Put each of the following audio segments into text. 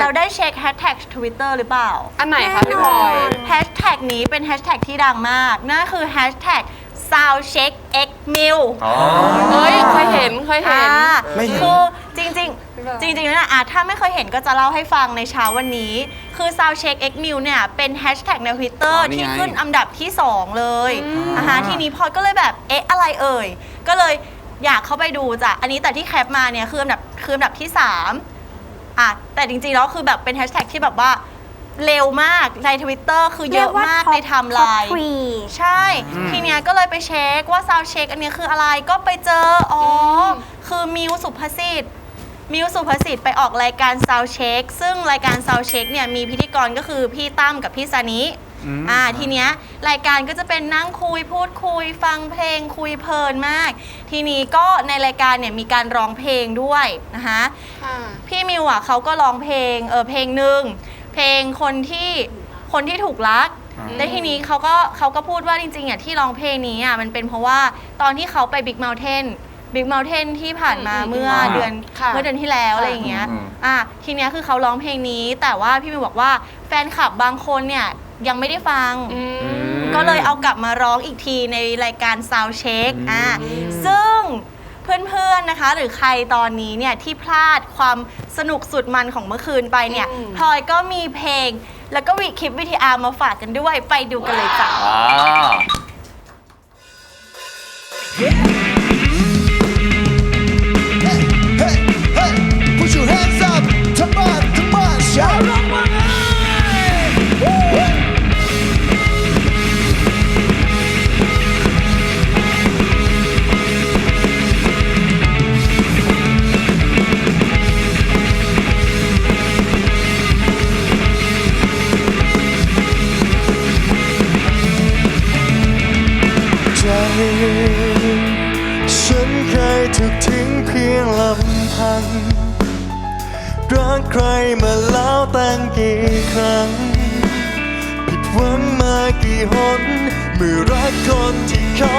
เราได้เช็คแฮชแท็กทวิตเตอร์หรือเปล่าอันไหนคะพี่พลอย แฮชแท็กนี้เป็นแฮชแท็กที่ดังมาก นั่นคือแฮชแท็ก soundcheck x mil อ๋อเฮ้ยเคยเห็นเคยเห็นอ่าไม่เห็น คือจริงไม่เป็นไรๆจริงๆแล้วนะอะถ้าไม่เคยเห็นก็จะเล่าให้ฟังในเช้าวันนี้ คือ soundcheck x mil เนี่ย เป็นแฮชแท็กใน Twitter อ๋อนี่ที่ไง ขึ้นอันดับที่ 2 เลยนะคะทีนี้พลอยก็เลยแบบ เอ๊ะ อะไรเอ่ย ก็เลยอยากเข้าไปดูจ้ะ อันนี้แต่ที่แคปมาเนี่ย คืออันดับคืออันดับที่ 3 อะแต่จริงๆแล้วคือแบบเป็นแฮชแท็กที่แบบว่าเร็วมากในทวิตเตอร์คือเยอะมากในไทม์ไลน์ทวีใช่ ทีเนี้ยก็เลยไปเช็คว่าซาวเช็คอันเนี้ยคืออะไรก็ไปเจอ อ๋ออคือมิวสุภสิทธิ์มิวสุภสิทธิ์ไปออกรายการซาวเช็คซึ่งรายการซาวเช็คเนี่ยมีพิธีกรก็คือพี่ตั้มกับพี่ซานิ อ่าทีเนี้ยรายการก็จะเป็นนั่งคุยพูดคุย ฟังเพลงคุยเพลินมาก ทีนี้ก็ในรายการเนี่ยมีการร้องเพลงด้วยนะคะค่ะพี่มิวอะเขาก็ร้องเพลงเออเพลงหนึ่งเพลงคนที่คนที่ถูกรัก อ่า และทีนี้เขาก็เขาก็พูดว่าจริงๆอะที่ร้องเพลงนี้อะมันเป็นเพราะว่าตอนที่เขาไปบิ๊ก u n เทนบิ๊ก u n เทนที่ผ่านมาอืมเมื่ออ่าเดือนค่ะเมื่อเดือนที่แล้วค่ะ อะไรอย่างเงี้ยอืม อะทีเนี้ยคือเขาร้องเพลงนี้ แต่ว่าพี่มิวบอกว่าแฟนคลับบางคนเนี่ย ยังไม่ได้ฟังอืมก็เลยเอากลับมาร้องอีกทีในรายการ Sound Check อ่าซึ่งเพื่อนๆนะคะ หรือใครตอนนี้เนี่ยที่พลาดความสนุกสุดมันของเมื่อคืนไปเนี่ยอืมพลอยก็มีเพลง แล้วก็วิคลิปวิทีอาร์มาฝากกันด้วยไปดูกันเลยจ้ะ อ่า ฉันเคยถูกทิ้งเพียงลำพัง รักใครมาแล้วตั้งกี่ครั้ง ผิดหวังมากี่หนเมื่อรักคนที่เขา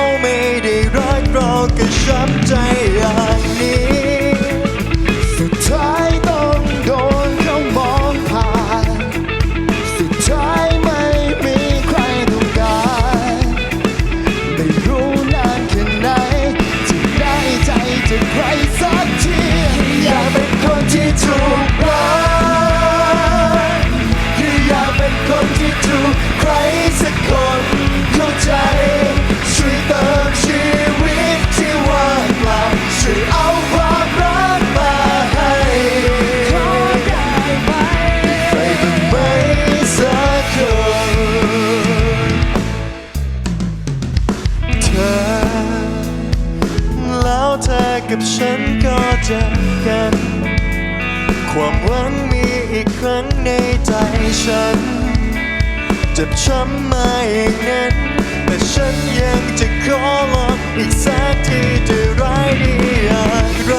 อกับฉันก็เจอกัน ความหวังมีอีกครั้งในใจฉัน เจ็บช้ำมาอย่างนั้น แต่ฉันยังจะขอลองอีกสักทีจะร้ายดีอย่างไร